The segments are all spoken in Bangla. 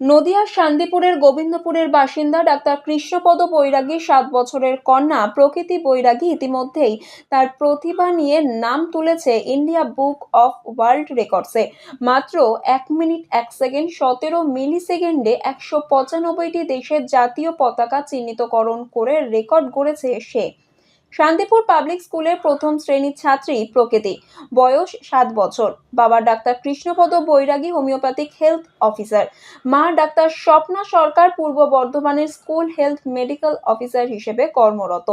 নদিয়ার শান্তিপুরের গোবিন্দপুরের বাসিন্দা ডাক্তার কৃষ্ণপদ বৈরাগী সাত বছরের কন্যা প্রকৃতি বৈরাগী ইতিমধ্যেই তার প্রতিভা নিয়ে নাম তুলেছে ইন্ডিয়া বুক অফ ওয়ার্ল্ড রেকর্ডসে। মাত্র এক মিনিট, এক সেকেন্ড, সতেরো মিলি সেকেন্ডে একশো পঁচানব্বইটি দেশের জাতীয় পতাকা চিহ্নিতকরণ করে রেকর্ড গড়েছে সে। শান্তিপুর পাবলিক স্কুলের প্রথম শ্রেণির ছাত্রী প্রকৃতি। বয়স সাত বছর। বাবা doctor Krishnapada Bairagi, homeopathic health officer. মা ডাক্তার স্বপ্না সরকার, পূর্ব বর্ধমানের স্কুল হেলথ মেডিকেল অফিসার হিসেবে কর্মরত।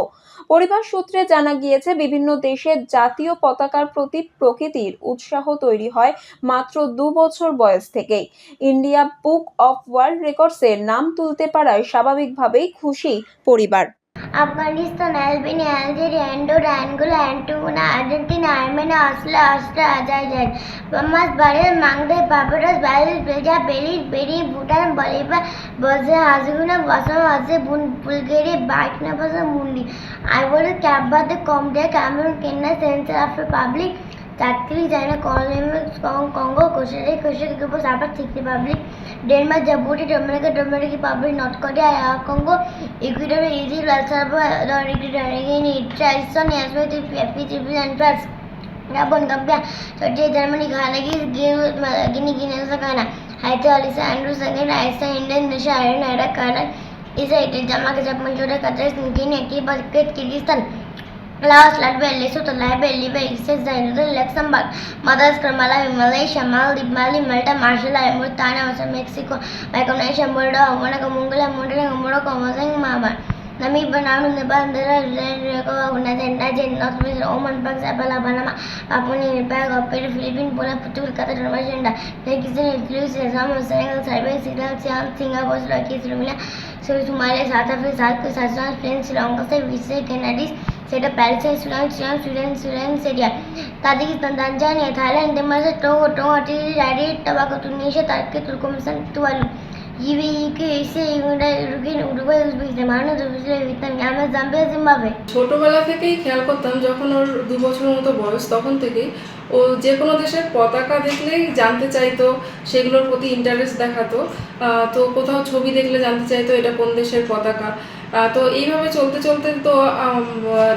পরিবার সূত্রে জানা গিয়েছে, বিভিন্ন দেশের জাতীয় পতাকার প্রতি প্রকৃতির উৎসাহ তৈরি হয় মাত্র দু বছর বয়স থেকেই। ইন্ডিয়া বুক অফ ওয়ার্ল্ড রেকর্ডসের নাম তুলতে পারায় স্বাভাবিকভাবেই খুশি পরিবার। Afghanistan, Albania, Algeria, Andorra, Angola Antigua Argentina, Armenia, Austria Australia Azerbaijan Bahamas, Bahrain, মাংদে Barbados Belarus Belgium Belize Benin, Bhutan বলিভা বসে হাজগুনা বসম হাজে বুলগেরি বাইকনা বসা মুন্ডি। ক্যাপ বাদে দেয় Cameroon, Canada Central Africa Republic factory China Colombia Congo Costa Rica Costa Rica Cuba Cyprus thick Republic Denmark Djibouti Dominica Dominican Republic North Korea Congo Ecuador Egypt Wales Gabon, Gambia, Turkey, Germany, Ghana, Guinea, Guinea, Ghana, Haiti, Alisa, Andrew, Sangan, Iceland, India, Indonesia, Ireland, Iraq, Iran, Israel, Jamaica, Japan, Jordan, Qatar, Guinea, Cuba, Pakistan. Laos, Latvia, Lesotho, Liberia, Libya, Israel, Netherlands, Luxembourg, Maldives, Malawi, Malaysia, Maldives, Mali, Malta, Marshall Islands, Mauritania, Mexico, Micronesia, Moldova, Monaco, Mongolia, Montenegro, Morocco, Mozambique, Myanmar. Namibia நாடு நெபால் நிரகுவா உன்னது எண்டாஜி நார்த் வெஸ்ட் ஓமன் பாக்ஸ் அப்பலா பனமா பாப்புனி நிப்பாக ஒப்பீடு பிலிப்பின் போல புத்தூர் கத்தர் நமாஷண்டா லெகிசன் இட்லூஸ் எசாம் செனகல் சர்வே சிக்னல் Siam Singapore Slovakia Slovenia Somalia South Africa சாக்கு சஸ்தான் ஸ்பெயின் ஸ்ரீலங்கா விசே கெனடிஸ் সেটা Paris Sudan Sudan Sudan Sudan Syria. Tajikistan Tanzania, Thailand, Denmark Togo Togo tree Tobago Tunisia Turkey Turkmenistan Tuvalu UAE UK এসে United Uruguay Uruguay, Uzbekistan Bharat Uzbekistan Vietnam, Yemen, Zambia, Zimbabwe. ছোটবেলা থেকেই খেয়াল করতাম, যখন ওর দু বছরের মতো বয়স, তখন থেকেই ও যে কোনো দেশের পতাকা দেখলেই জানতে চাইতো, সেগুলোর প্রতি ইন্টারেস্ট দেখাতো। তো কোথাও ছবি দেখলে জানতে চাইতো, এটা কোন দেশের পতাকা। তো এইভাবে চলতে চলতে তো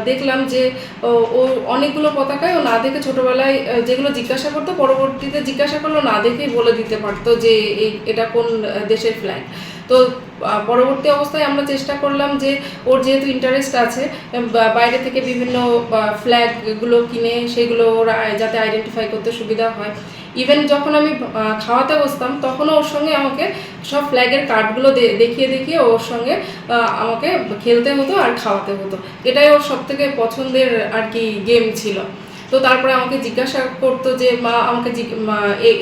দেখলাম যে, ও অনেকগুলো পতাকায় ও না দেখে ছোটবেলায় যেগুলো জিজ্ঞাসা করতো, পরবর্তীতে জিজ্ঞাসা করল, না দেখেই বলে দিতে পারতো যে, এই- এটা কোন দেশের ফ্ল্যাগ তো পরবর্তী অবস্থায় আমরা চেষ্টা করলাম যে, ওর যেহেতু ইন্টারেস্ট আছে বাইরে থেকে বিভিন্ন ফ্ল্যাগগুলো কিনে, সেগুলো ওরা যাতে আইডেন্টিফাই করতে সুবিধা হয়। ইভেন যখন আমি খাওয়াতে বসতাম, তখনও ওর সঙ্গে আমাকে সব ফ্ল্যাগের কার্ডগুলো দেখিয়ে দেখিয়ে ওর সঙ্গে আমাকে খেলতে হতো আর খাওয়াতে হতো। এটাই ওর সব থেকে পছন্দের আর কি গেম ছিল। তো তারপরে আমাকে জিজ্ঞাসা করতো যে, মা, আমাকে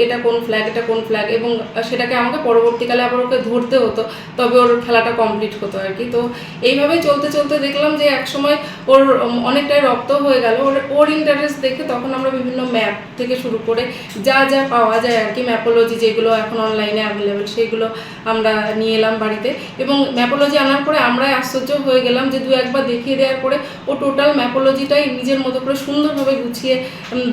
এটা কোন ফ্ল্যাগ এটা কোন ফ্ল্যাগ এবং সেটাকে আমাকে পরবর্তীকালে আবার ওকে ধরতে হতো, তবে ওর খেলাটা কমপ্লিট হতো আর কি। তো এইভাবেই চলতে চলতে দেখলাম যে একসময় ওর অনেকটাই রপ্ত হয়ে গেল। ওর ওর ইন্টারেস্ট দেখে তখন আমরা বিভিন্ন ম্যাপ থেকে শুরু করে যা যা পাওয়া যায় আর কি ম্যাপোলজি যেগুলো এখন অনলাইনে অ্যাভেলেবেল সেগুলো আমরা নিয়ে এলাম বাড়িতে। এবং ম্যাপোলজি আনার পরে আমরাই আশ্চর্য হয়ে গেলাম যে দু একবার দেখিয়ে দেওয়ার পরে ও টোটাল ম্যাপোলজিটাই নিজের মতো করে সুন্দরভাবে গুছিয়ে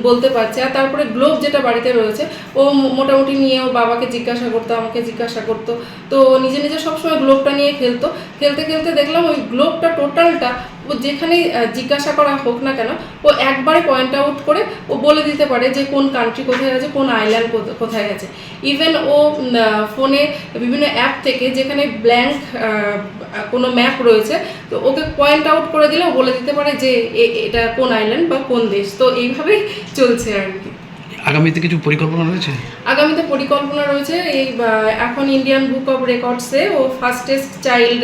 বলতে পারছে। আর তারপরে গ্লোব যেটা বাড়িতে রয়েছে ও মোটামুটি নিয়ে ও বাবাকে জিজ্ঞাসা করতো আমাকে জিজ্ঞাসা করতো। তো নিজে নিজে সবসময় গ্লোবটা নিয়ে খেলতো। খেলতে খেলতে দেখলাম ওই গ্লোবটা টোটালটা ও যেখানেই আহ, জিজ্ঞাসা করা হোক না কেন ও একবারে পয়েন্ট আউট করে ও বলে দিতে পারে যে কোন কান্ট্রি কোথায় আছে কোন আইল্যান্ড কোথায় আছে। ইভেন ও ফোনে বিভিন্ন অ্যাপ থেকে যেখানে ব্ল্যাঙ্ক কোনো ম্যাপ রয়েছে তো ওকে পয়েন্ট আউট করে দিলে ও বলে দিতে পারে যে এ- এটা কোন আইল্যান্ড বা কোন দেশ তো এইভাবেই চলছে আর কি। আগামীতে কিছু পরিকল্পনা রয়েছে? আগামীতে পরিকল্পনা রয়েছে এই এখন ইন্ডিয়ান বুক অফ রেকর্ডসে ও ফার্স্টেস্ট চাইল্ড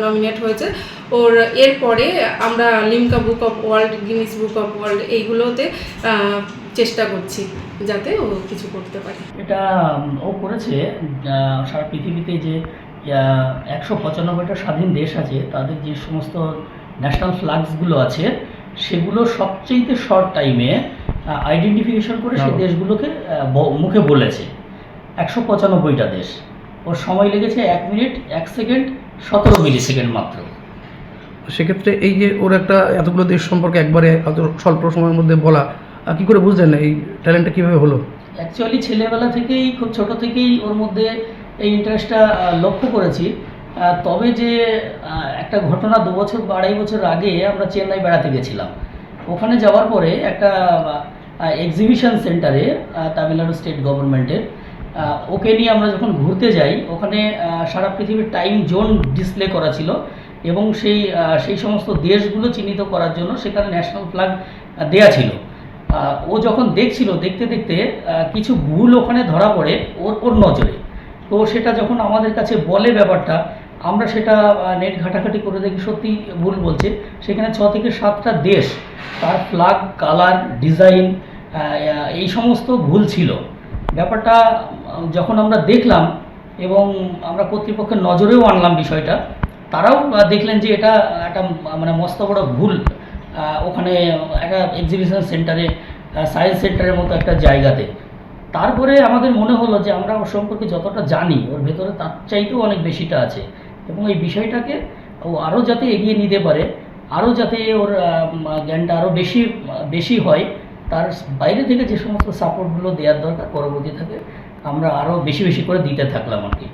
নমিনেট হয়েছে। ওর এরপরে আমরা Limca book of world Guinness book of world এইগুলোতে চেষ্টা করছি যাতে ও কিছু করতে পারে। এটা ও করেছে সারা পৃথিবীতে যে একশো পঁচানব্বইটা স্বাধীন দেশ আছে তাদের যে সমস্ত ন্যাশনাল ফ্ল্যাগসগুলো আছে সেগুলো সবচেয়ে শর্ট টাইমে আইডেন্টিফিকেশন করে সেই দেশগুলোকে মুখে বলেছে। একশো পঁচানব্বইটা দেশ। ওর সময় লেগেছে এক মিনিট এক সেকেন্ড সতেরো মিলি সেকেন্ড মাত্র। সেক্ষেত্রে এই যে ওর একটা এতগুলো দেশ সম্পর্কে একবারে এত স্বল্প সময়ের মধ্যে বলা কি করে বুঝলেন এই ট্যালেন্টটা কীভাবে হলো? অ্যাকচুয়ালি ছেলেবেলা থেকেই খুব ছোট থেকেই ওর মধ্যে এই ইন্টারেস্টটা লক্ষ্য করেছি। তবে যে একটা ঘটনা দু বছর আড়াই বছর আগে আমরা চেন্নাই বেড়াতে গেছিলাম। ওখানে যাওয়ার পরে একটা এক্সিবিশন সেন্টারে তামিলনাড়ু স্টেট গভর্নমেন্টের ওকে নিয়ে আমরা যখন ঘুরতে যাই, ওখানে সারা পৃথিবীর টাইম জোন ডিসপ্লে করা ছিল এবং সেই সেই সমস্ত দেশগুলো চিহ্নিত করার জন্য সেখানে ন্যাশনাল ফ্ল্যাগ দেয়া ছিল। ও যখন দেখছিল, দেখতে দেখতে কিছু ভুল ওখানে ধরা পড়ে, ওর ওর নজরে। তো সেটা যখন আমাদের কাছে বলে ব্যাপারটা, আমরা সেটা নেট ঘাটাঘাটি করে দেখি, সত্যি ভুল বলছে। সেখানে ছ থেকে সাতটা দেশ, তার ফ্ল্যাগ কালার ডিজাইন এই সমস্ত ভুল ছিল। ব্যাপারটা যখন আমরা দেখলাম এবং আমরা কর্তৃপক্ষের নজরেও আনলাম বিষয়টা, তারাও দেখলেন যে এটা, একটা মানে মস্ত বড় ভুল। ওখানে একটা এক্সিবিশন সেন্টারে সায়েন্স সেন্টারের মতো একটা জায়গাতে। তারপরে আমাদের মনে হলো যে আমরা ওর সম্পর্কে যতটা জানি, ওর ভেতরে তার চাইতেও অনেক বেশিটা আছে। এবং এই বিষয়টাকে ও আরও যাতে এগিয়ে নিতে পারে, আরও যাতে ওর জ্ঞানটা আরও বেশি বেশি হয়, তার বাইরে থেকে যে সমস্ত সাপোর্টগুলো দেওয়ার দরকার পরবর্তী থাকে আমরা আরও বেশি বেশি করে দিতে থাকলাম আর কি।